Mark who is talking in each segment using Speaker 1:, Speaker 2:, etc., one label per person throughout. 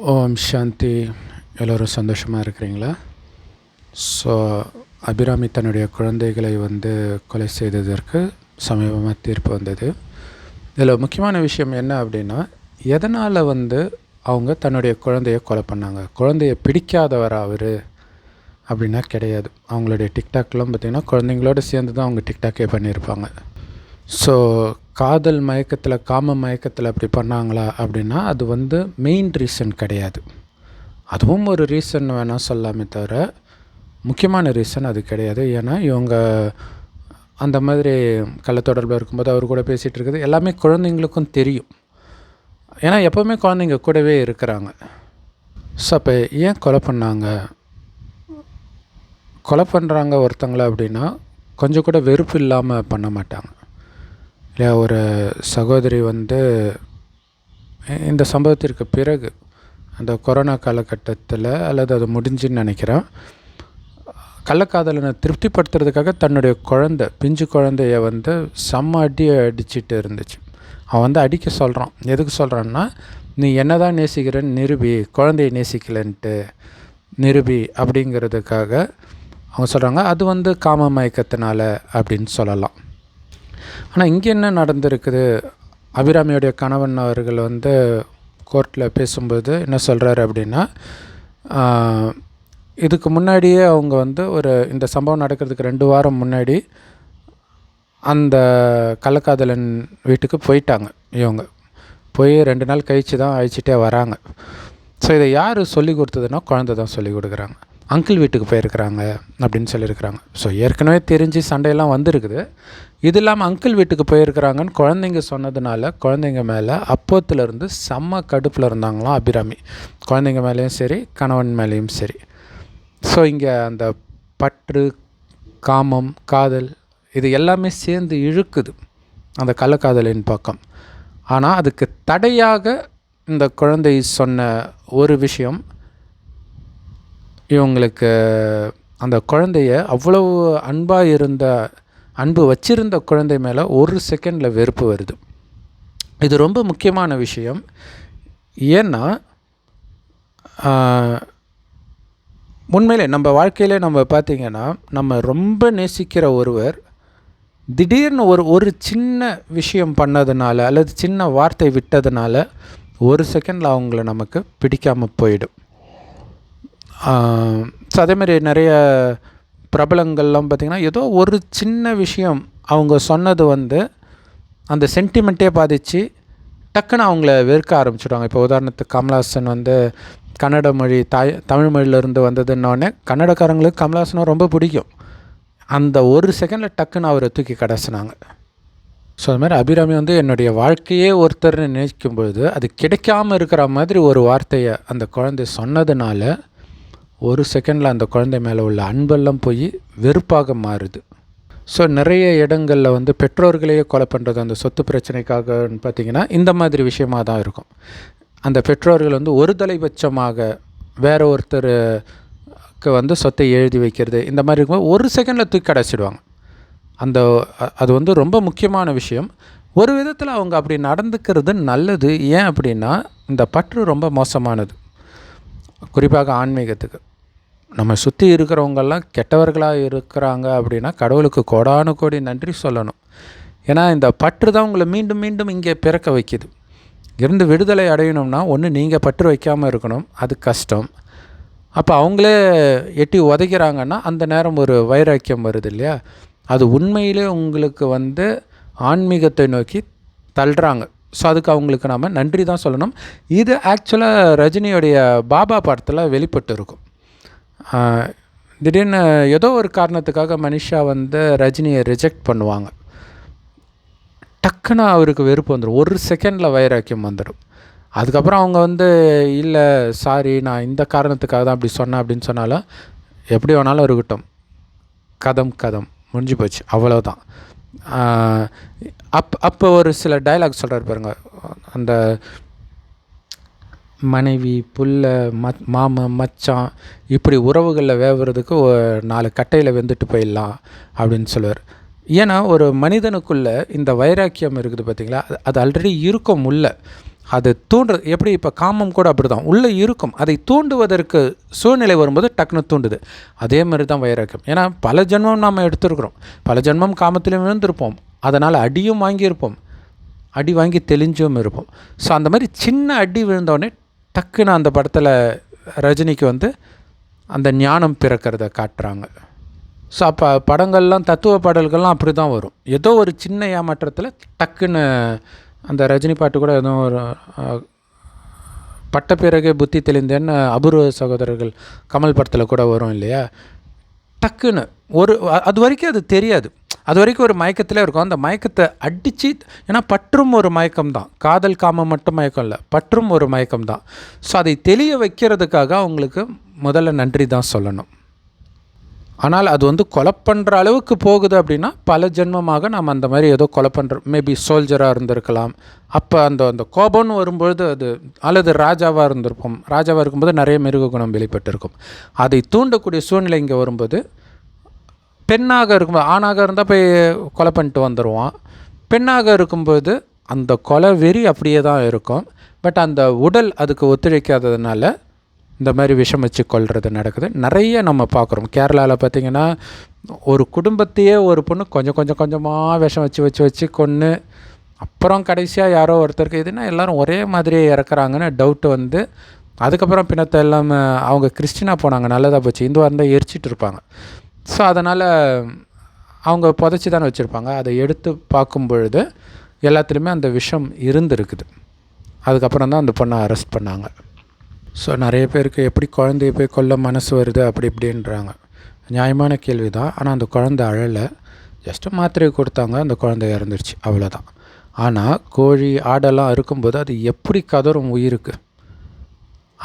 Speaker 1: ஓம் சாந்தி. எல்லோரும் சந்தோஷமாக இருக்கிறீங்களா? ஸோ அபிராமி தன்னுடைய குழந்தைகளை வந்து கொலை செய்ததற்கு சமீபமாக தீர்ப்பு வந்தது. இதில் முக்கியமான விஷயம் என்ன அப்படின்னா எதனால் வந்து அவங்க தன்னுடைய குழந்தைய கொலை பண்ணாங்க? குழந்தைய பிடிக்காதவர் அவர் அப்படின்னா கிடையாது. அவங்களுடைய டிக்டாக்லாம் பார்த்திங்கன்னா குழந்தைங்களோட சேர்ந்து தான் அவங்க டிக்டாக்கே பண்ணியிருப்பாங்க. ஸோ காதல் மயக்கத்தில் காம மயக்கத்தில் அப்படி பண்ணாங்களா அப்படின்னா அது வந்து மெயின் ரீசன் கிடையாது. அதுவும் ஒரு ரீசன் வேணால் சொல்லாமே தவிர முக்கியமான ரீசன் அது கிடையாது. ஏன்னா இவங்க அந்த மாதிரி கள்ளத்தொடர்பில் இருக்கும்போது அவர் கூட பேசிகிட்டு இருக்குது. எல்லாமே குழந்தைங்களுக்கும் தெரியும். ஏன்னா எப்போவுமே குழந்தைங்க கூடவே இருக்கிறாங்க. ஸோ அப்போ ஏன் கொலை பண்ணாங்க? கொலை பண்ணுறாங்க ஒருத்தங்களை அப்படின்னா கொஞ்சம் கூட வெறுப்பு இல்லாமல் பண்ண மாட்டாங்க. ஒரு சகோதரி வந்து இந்த சம்பவத்திற்கு பிறகு அந்த கொரோனா காலகட்டத்தில் அல்லது அது முடிஞ்சுன்னு நினைக்கிறேன் கள்ளக்காதலனை திருப்திப்படுத்துறதுக்காக தன்னுடைய குழந்தை பிஞ்சு குழந்தைய வந்து செம்ம அடி அடிச்சுட்டு இருந்துச்சு. அவன் வந்து அடிக்க சொல்கிறான் எதுக்கு சொல்கிறான்னா நீ என்ன தான் நேசிக்கிறேன்னு நிருபி குழந்தைய நேசிக்கலன்ட்டு நிருபி அப்படிங்கிறதுக்காக அவங்க சொல்கிறாங்க அது வந்து காம மயக்கத்தினால அப்படின்னு சொல்லலாம். ஆனால் இங்கே என்ன நடந்திருக்குது? அபிராமியுடைய கணவன் அவர்கள் வந்து கோர்ட்டில் பேசும்போது என்ன சொல்கிறாரு அப்படின்னா இதுக்கு முன்னாடியே அவங்க வந்து ஒரு இந்த சம்பவம் நடக்கிறதுக்கு ரெண்டு வாரம் முன்னாடி அந்த கள்ளக்காதலன் வீட்டுக்கு போயிட்டாங்க இவங்க. போய் ரெண்டு நாள் கழித்து தான் அழிச்சிட்டே வராங்க. ஸோ இதை யார் சொல்லி கொடுத்ததுன்னா குழந்தை தான் சொல்லி கொடுக்குறாங்க. அங்கிள் வீட்டுக்கு போயிருக்கிறாங்க அப்படின்னு சொல்லியிருக்கிறாங்க. ஸோ ஏற்கனவே தெரிஞ்சு சண்டையெல்லாம் வந்திருக்குது. இது இல்லாமல் அங்கிள் வீட்டுக்கு போயிருக்கிறாங்கன்னு குழந்தைங்க சொன்னதுனால குழந்தைங்க மேலே அப்போத்துலேருந்து செம்ம கடுப்பில் இருந்தாங்களாம் அபிராமி. குழந்தைங்க மேலேயும் சரி கணவன் மேலேயும் சரி. ஸோ இங்கே அந்த பற்று காமம் காதல் இது எல்லாமே சேர்ந்து இழுக்குது. அந்த கள்ளக்காதலின் பக்கம். ஆனால் அதுக்கு தடையாக இந்த குழந்தை சொன்ன ஒரு விஷயம் இவங்களுக்கு அந்த குழந்தைய அவ்வளவு அன்பாக இருந்த அன்பு வச்சிருந்த குழந்தை மேலே ஒரு செகண்டில் வெறுப்பு வருது. இது ரொம்ப முக்கியமான விஷயம். ஏன்னா உண்மையிலே நம்ம வாழ்க்கையிலே நம்ம பார்த்திங்கன்னா நம்ம ரொம்ப நேசிக்கிற ஒருவர் திடீர்னு ஒரு ஒரு சின்ன விஷயம் பண்ணதுனால அல்லது சின்ன வார்த்தை விட்டதுனால ஒரு செகண்டில் அவங்கள நமக்கு பிடிக்காமல் போயிடும். ஸோ அதேமாதிரி நிறைய பிரபலங்கள்லாம் பார்த்திங்கன்னா ஏதோ ஒரு சின்ன விஷயம் அவங்க சொன்னது வந்து அந்த சென்டிமெண்ட்டே பாதித்து டக்குன்னு அவங்கள வெறுக்க ஆரம்பிச்சிடுவாங்க. இப்போ உதாரணத்துக்கு கமல்ஹாசன் வந்து கன்னட மொழி தாய் தமிழ் மொழியிலேருந்து வந்ததுன்னொடனே கன்னடக்காரங்களுக்கு கமல்ஹாசனை ரொம்ப பிடிக்கும். அந்த ஒரு செகண்டில் டக்குன்னு அவரை தூக்கி கடைசினாங்க. ஸோ அது மாதிரி அபிராமி வந்து என்னுடைய வாழ்க்கையே ஒருத்தர்னு நினைக்கும் பொழுது அது கிடைக்காம இருக்கிற மாதிரி ஒரு வார்த்தையை அந்த குழந்தை சொன்னதுனால ஒரு செகண்டில் அந்த குழந்தை மேலே உள்ள அன்பெல்லாம் போய் வெறுப்பாக மாறுது. ஸோ நிறைய இடங்களில் வந்து பெற்றோர்களையே கொலை பண்ணுறது அந்த சொத்து பிரச்சனைக்காகன்னு பார்த்திங்கன்னா இந்த மாதிரி விஷயமாக தான் இருக்கும். அந்த பெற்றோர்கள் வந்து ஒரு தலைபட்சமாக வேற ஒருத்தருக்கு வந்து சொத்தை எழுதி வைக்கிறது இந்த மாதிரி இருக்கும்போது ஒரு செகண்டில் தூக்கி அடைச்சிடுவாங்க. அந்த அது வந்து ரொம்ப முக்கியமான விஷயம். ஒரு விதத்தில் அவங்க அப்படி நடந்துக்கிறது நல்லது. ஏன் அப்படின்னா இந்த பற்று ரொம்ப மோசமானது. குறிப்பாக ஆன்மீகத்துக்கு. நம்ம சுற்றி இருக்கிறவங்கெல்லாம் கெட்டவர்களாக இருக்கிறாங்க அப்படின்னா கடவுளுக்கு கோடானு கோடி நன்றி சொல்லணும். ஏன்னா இந்த பற்று தான் உங்களை மீண்டும் மீண்டும் இங்கே பிறக்க வைக்கிது. இருந்து விடுதலை அடையணும்னா ஒன்று நீங்கள் பற்று வைக்காமல் இருக்கணும். அது கஷ்டம். அப்போ அவங்களே எட்டி உதைக்கிறாங்கன்னா அந்த நேரம் ஒரு வைராக்கியம் வருது இல்லையா? அது உண்மையிலே உங்களுக்கு வந்து ஆன்மீகத்தை நோக்கி தள்ளுறாங்க. ஸோ அதுக்கு அவங்களுக்கு நாம் நன்றி தான் சொல்லணும். இது ஆக்சுவலாக ரஜினியோடைய பாபா படத்தில் வெளிப்பட்டு இருக்கும் திடீர்னு ஏதோ ஒரு காரணத்துக்காக மனிஷா வந்து ரஜினியை ரிஜெக்ட் பண்ணுவாங்க. டக்குன்னு அவருக்கு வெறுப்பு வந்துடும் ஒரு செகண்டில் வைராக்கியம் வந்துடும் அதுக்கப்புறம் அவங்க வந்து இல்லை சாரி நான் இந்த காரணத்துக்காக தான் அப்படி சொன்னேன் அப்படின்னு சொன்னாலும் எப்படி வேணாலும் இருக்கட்டும். கதம் கதம். முடிஞ்சு போச்சு. அவ்வளோதான் அப் அப்போ ஒரு சில டைலாக் சொல்கிறார் பாருங்க. அந்த மனைவி புள்ள ம மாமன் மச்சான் இப்படி உறவுகளில் வேவுறதுக்கு நாலு கட்டையில் வெந்துட்டு போயிடலாம் அப்படின்னு சொல்லுவார். ஏன்னா ஒரு மனிதனுக்குள்ள இந்த வைராக்கியம் இருக்குது பார்த்தீங்களா அது- அது ஆல்ரெடி இருக்கும் உள்ள அது தூண்டு எப்படி இப்போ காமம் கூட அப்படி தான் உள்ளே இருக்கும். அதை தூண்டுவதற்கு சூழ்நிலை வரும்போது டக்குன்னு தூண்டுது. அதே மாதிரி தான் வைராக்கியம். ஏன்னா பல ஜென்மம் நாம் எடுத்துருக்குறோம். பல ஜென்மம் காமத்திலையும் இருந்திருப்போம் அதனால் அடியும் வாங்கியிருப்போம். அடி வாங்கி தெளிஞ்சும் இருப்போம். ஸோ அந்த மாதிரி சின்ன அடி விழுந்தோடனே டக்குன்னு அந்த படத்தில் ரஜினிக்கு வந்து அந்த ஞானம் பிறக்கிறத காட்டுறாங்க. ஸோ அப்போ படங்கள்லாம் தத்துவ பாடல்கள்லாம் அப்படி தான் வரும். ஏதோ ஒரு சின்ன ஏமாற்றத்தில் டக்குன்னு அந்த ரஜினி பாட்டு கூட ஏதோ ஒரு பட்ட பிறகு புத்தி தெளிந்தேன்னு அபூர்வ சகோதரர்கள் கமல் படத்தில் கூட வரும் இல்லையா? டக்குன்னு ஒரு அது வரைக்கும் அது தெரியாது. அது வரைக்கும் ஒரு மயக்கத்தில் இருக்கும். அந்த மயக்கத்தை அடித்து ஏன்னா பற்றும் ஒரு மயக்கம் தான் காதல் காமம் மட்டும் மயக்கம் இல்லை பற்றும் ஒரு மயக்கம் தான் ஸோ அதை தெளிய வைக்கிறதுக்காக அவங்களுக்கு முதல்ல நன்றி தான் சொல்லணும். ஆனால் அது வந்து கொலை பண்ணுற அளவுக்கு போகுது அப்படின்னா பல ஜென்மமாக நாம் அந்த மாதிரி ஏதோ கொலை பண்ணுற மேபி சோல்ஜராக இருந்திருக்கலாம். அப்போ அந்த அந்த கோபம்னு வரும்பொழுது அது அல்லது ராஜாவாக இருந்திருப்போம். ராஜாவாக இருக்கும்போது நிறைய மிருக குணம் வெளிப்பட்டிருக்கும். அதை தூண்டக்கூடிய சூழ்நிலை இங்கே வரும்போது பெண்ணாக இருக்கும்போது ஆணாக இருந்தால் போய் கொலை பண்ணிட்டு வந்துடுவான் பெண்ணாக இருக்கும்போது அந்த கொலை வெறி அப்படியே தான் இருக்கும். பட் அந்த உடல் அதுக்கு ஒத்துழைக்காததுனால இந்த மாதிரி விஷம் வச்சு கொள்வது நடக்குது. நிறைய நம்ம பார்க்குறோம். கேரளாவில் பார்த்திங்கன்னா ஒரு குடும்பத்தையே ஒரு பொண்ணு கொஞ்சம் கொஞ்சம் கொஞ்சமாக விஷம் வச்சு வச்சு வச்சு கொன்று அப்புறம் கடைசியாக யாரோ ஒருத்தருக்கு இதுனா எல்லாரும் ஒரே மாதிரியே இறக்குறாங்கன்னு டவுட் வந்து அதுக்கப்புறம் பின்னத்தை எல்லாம் அவங்க கிறிஸ்டினாக போனாங்க. நல்லதாக போச்சு. இந்துவாக இருந்தால் எரிச்சிட்டு இருப்பாங்க. ஸோ அதனால் அவங்க புதைச்சி தானே வச்சுருப்பாங்க. அதை எடுத்து பார்க்கும் பொழுது எல்லாத்துலேயுமே அந்த விஷம் இருந்திருக்குது. அதுக்கப்புறம் தான் அந்த பொண்ணை அரெஸ்ட் பண்ணாங்க. ஸோ நிறைய பேருக்கு எப்படி குழந்தைய போய் கொல்ல மனசு வருது அப்படி இப்படின்றாங்க. நியாயமான கேள்வி தான் ஆனால் அந்த குழந்தை அழலை. ஜஸ்ட்டு மாத்திரை கொடுத்தாங்க அந்த குழந்தை இறந்துருச்சு. அவ்வளோதான் ஆனால் கோழி ஆடெல்லாம் அறுக்கும்போது அது எப்படி கதறும் உயிருக்கு?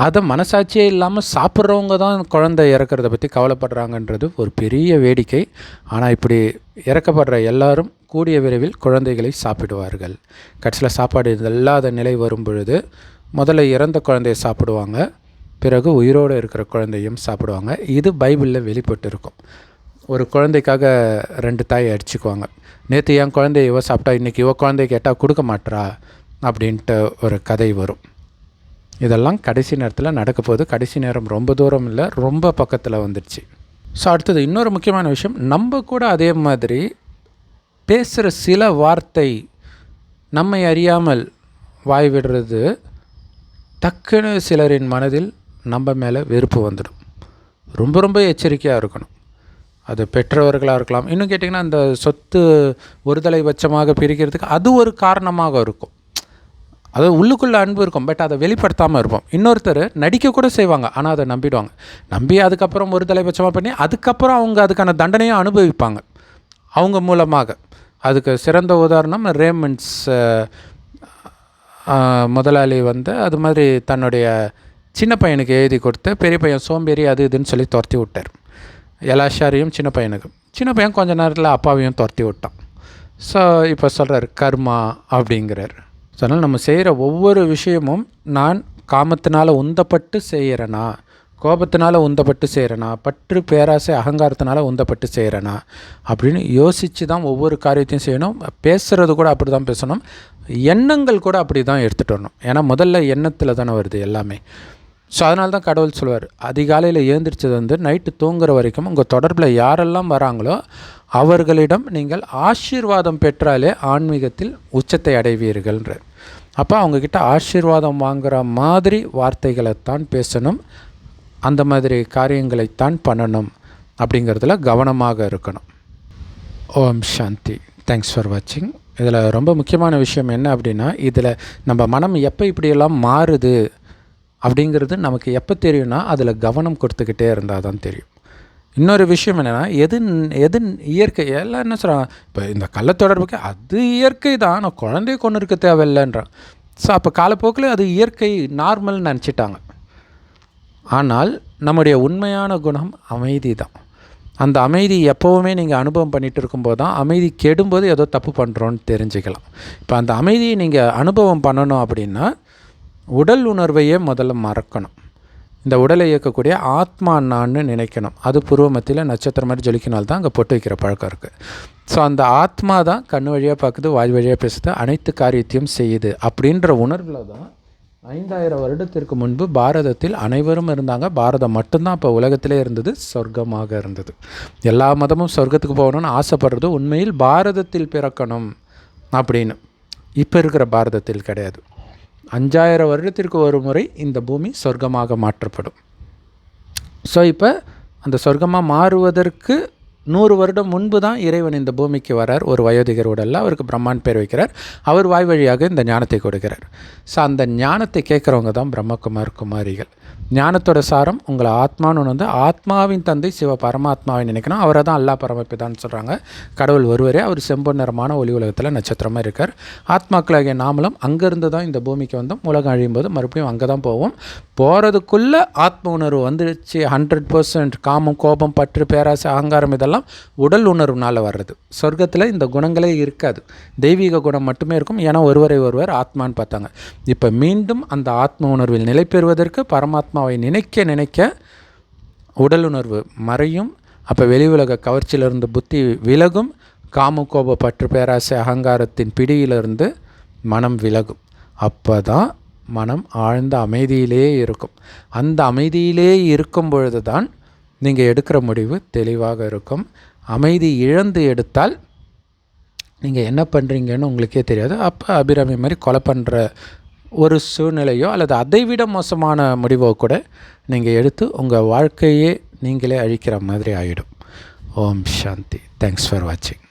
Speaker 1: அதை மனசாட்சியே இல்லாமல் சாப்பிட்றவங்க தான் குழந்தை இறக்கிறத பற்றி கவலைப்படுறாங்கன்றது ஒரு பெரிய வேடிக்கை. ஆனால் இப்படி இறக்கப்படுற எல்லாரும் கூடிய விரைவில் குழந்தைகளை சாப்பிடுவார்கள். கடைசியில் சாப்பாடு இல்லாத நிலை வரும் பொழுது முதல்ல இறந்த குழந்தையை சாப்பிடுவாங்க. பிறகு உயிரோடு இருக்கிற குழந்தையும் சாப்பிடுவாங்க. இது பைபிளில் வெளிப்பட்டு இருக்கும் ஒரு குழந்தைக்காக ரெண்டு தாய் அடிச்சுக்குவாங்க. நேற்று என் குழந்தைய இவ சாப்பிட்டா இன்றைக்கி இவ குழந்தை கேட்டால் கொடுக்க மாட்றா? அப்படின்ட்டு ஒரு கதை வரும். இதெல்லாம் கடைசி நேரத்தில் நடக்க போகுது. கடைசி நேரம் ரொம்ப தூரம் இல்லை ரொம்ப பக்கத்தில் வந்துடுச்சு. ஸோ அடுத்தது இன்னொரு முக்கியமான விஷயம். நம்ம கூட அதே மாதிரி பேசுகிற சில வார்த்தை நம்மை அறியாமல் வாய் விடுறது டக்குன்னு சிலரின் மனதில் நம்ம மேலே வெறுப்பு வந்துடும். ரொம்ப ரொம்ப எச்சரிக்கையாக இருக்கணும். அது பெற்றவர்களாக இருக்கலாம். இன்னும் கேட்டிங்கன்னா அந்த சொத்து ஒருதலை பட்சமாக பிரிக்கிறதுக்கு அது ஒரு காரணமாக இருக்கும். அதாவது உள்ளுக்குள்ளே அன்பு இருக்கும் பட் அதை வெளிப்படுத்தாமல் இருப்போம். இன்னொருத்தர் நடிக்க கூட செய்வாங்க ஆனால் அதை நம்பிடுவாங்க. நம்பி அதுக்கப்புறம் ஒரு தலைபட்சமாக பண்ணி அதுக்கப்புறம் அவங்க அதுக்கான தண்டனையும் அனுபவிப்பாங்க. அவங்க மூலமாக. அதுக்கு சிறந்த உதாரணம் ரேமண்ட்ஸ் முதலாளி வந்து அது மாதிரி தன்னுடைய சின்ன பையனுக்கு எழுதி கொடுத்து பெரிய பையன் சோம்பேறி அது இதுன்னு சொல்லி துரத்தி விட்டார். எலாஷாரையும் சின்ன பையனுக்கு சின்ன பையன் கொஞ்ச நேரத்தில் அப்பாவையும் துரத்தி விட்டான். ஸோ இப்போ சொல்கிறார் கர்மா அப்படிங்கிறார். ஸோ அதனால் நம்ம செய்கிற ஒவ்வொரு விஷயமும் நான் காமத்தினால் உந்தப்பட்டு செய்கிறேனா கோபத்தினால் உந்தப்பட்டு செய்கிறேனா பற்று பேராசை அகங்காரத்தினால் உந்தப்பட்டு செய்கிறேனா அப்படின்னு யோசித்து தான் ஒவ்வொரு காரியத்தையும் செய்யணும். பேசுகிறது கூட அப்படி தான் பேசணும். எண்ணங்கள் கூட அப்படி தான் எடுத்துகிட்டு வரணும். ஏன்னா முதல்ல எண்ணத்தில் தானே வருது எல்லாமே. ஸோ அதனால தான் கடவுள் சொல்லுவார் அதிகாலையில் ஏந்திரிச்சது வந்து நைட்டு தூங்குற வரைக்கும் உங்கள் தொடர்பில் யாரெல்லாம் வராங்களோ அவர்களிடம் நீங்கள் ஆசீர்வாதம் பெற்றாலே ஆன்மீகத்தில் உச்சத்தை அடைவீர்கள்ன்றார். அப்போ அவங்கக்கிட்ட ஆசீர்வாதம் வாங்குகிற மாதிரி வார்த்தைகளைத்தான் பேசணும். அந்த மாதிரி காரியங்களைத்தான் பண்ணணும் அப்படிங்கிறதுல கவனமாக இருக்கணும். ஓம் சாந்தி. தேங்க்ஸ் ஃபார் வாட்சிங் இதில் ரொம்ப முக்கியமான விஷயம் என்ன அப்படின்னா இதில் நம்ம மனம் எப்போ இப்படியெல்லாம் மாறுது அப்படிங்கிறது நமக்கு எப்போ தெரியும்னா அதில் கவனம் கொடுத்துக்கிட்டே இருந்தால் தான் தெரியும். இன்னொரு விஷயம் என்னென்னா எது எது இயற்கை எல்லாம் என்ன சொல்கிறாங்க இப்போ இந்த கள்ளத்தொடர்புக்கு அது இயற்கை தான் நான் குழந்தைய கொண்டு இருக்க தேவையில்லைன்றான் ஸோ அப்போ காலப்போக்கில் அது இயற்கை நார்மல்னு நினச்சிட்டாங்க. ஆனால் நம்முடைய உண்மையான குணம் அமைதி தான். அந்த அமைதி எப்போவுமே நீங்கள் அனுபவம் பண்ணிகிட்டு இருக்கும்போது தான் அமைதி கெடும்போது ஏதோ தப்பு பண்ணுறோன்னு தெரிஞ்சுக்கலாம். இப்போ அந்த அமைதியை நீங்கள் அனுபவம் பண்ணணும் அப்படின்னா உடல் உணர்வையே முதல்ல மறக்கணும். இந்த உடலை இயக்கக்கூடிய ஆத்மா நான்னு நினைக்கணும். அது பூர்வ மத்தியில் நட்சத்திரம் மாதிரி ஜொலிக்கினால் தான் அங்கே பொட்டு வைக்கிற பழக்கம் இருக்குது ஸோ அந்த ஆத்மா தான் கண் வழியாக பார்க்குது வாய் வழியாக பேசுது அனைத்து காரியத்தையும் செய்யுது அப்படின்ற உணர்வில் தான் ஐந்தாயிரம் வருடத்திற்கு முன்பு பாரதத்தில் அனைவரும் இருந்தாங்க. பாரதம் மட்டும்தான் அப்போ உலகத்திலே இருந்தது சொர்க்கமாக இருந்தது. எல்லா மதமும் சொர்க்கத்துக்கு போகணும்னு ஆசைப்படுறது உண்மையில் பாரதத்தில் பிறக்கணும் அப்படின்னு. இப்போ இருக்கிற பாரதத்தில் கிடையாது. அஞ்சாயிரம் வருடத்திற்கு ஒரு முறை இந்த பூமி சொர்க்கமாக மாற்றப்படும். ஸோ இப்போ அந்த சொர்க்கமாக மாறுவதற்கு நூறு வருடம் முன்பு தான் இறைவன் இந்த பூமிக்கு வரார். ஒரு வயோதிகர் உடலில் அவருக்கு பிரம்மான் பேர் வைக்கிறார். அவர் வாய் வழியாக இந்த ஞானத்தை கொடுக்கிறார். ஸோ அந்த ஞானத்தை கேட்குறவங்க தான் பிரம்மகுமார் குமாரிகள். ஞானத்தோட சாரம் உங்களை ஆத்மான்னு வந்து ஆத்மாவின் தந்தை சிவ பரமாத்மாவை நினைக்கணும். அவரை தான் அல்லா பரமப்பிதான்னு சொல்கிறாங்க கடவுள் ஒருவரே அவர் செம்பொன் நிறமான ஒளி உலகத்தில் நட்சத்திரமாக இருக்கார். ஆத்மாக்களாகிய நாமளும் அங்கேருந்து தான் இந்த பூமிக்கு வந்தோம். உலகம் அழியும் போது மறுபடியும் அங்கே தான் போவோம். போகிறதுக்குள்ளே ஆத்ம உணர்வு வந்துடுச்சு ஹண்ட்ரட் பர்சன்ட் காமம் கோபம் பற்று பேராசை அகங்காரம் இதெல்லாம் உடல் உணர்வுனால் வர்றது. சொர்க்கத்தில் இந்த குணங்களே இருக்காது. தெய்வீக குணம் மட்டுமே இருக்கும். ஏன்னா ஒருவரை ஒருவர் ஆத்மான்னு பார்த்தாங்க. இப்போ மீண்டும் அந்த ஆத்ம உணர்வில் நிலை பெறுவதற்கு பரமாத்மாவை நினைக்க நினைக்க உடல் உணர்வு மறையும். அப்போ வெளி உலக கவர்ச்சியிலிருந்து புத்தி விலகும். காம பற்று பேராசை அகங்காரத்தின் பிடியிலிருந்து மனம் விலகும். அப்போ தான் மனம் ஆழ்ந்த அமைதியிலே இருக்கும். அந்த அமைதியிலே இருக்கும் பொழுது தான் நீங்கள் எடுக்கிற முடிவு தெளிவாக இருக்கும். அமைதி இழந்து எடுத்தால் நீங்கள் என்ன பண்ணுறீங்கன்னு உங்களுக்கே தெரியாது. அப்போ அபிராமி மாதிரி கொலை பண்ணுற ஒரு சூழ்நிலையோ அல்லது அதைவிட மோசமான முடிவோ கூட நீங்கள் எடுத்து உங்கள் வாழ்க்கையே நீங்களே அழிக்கிற மாதிரி ஆகிடும் ஓம் சாந்தி. தேங்க்ஸ் ஃபார் வாட்சிங்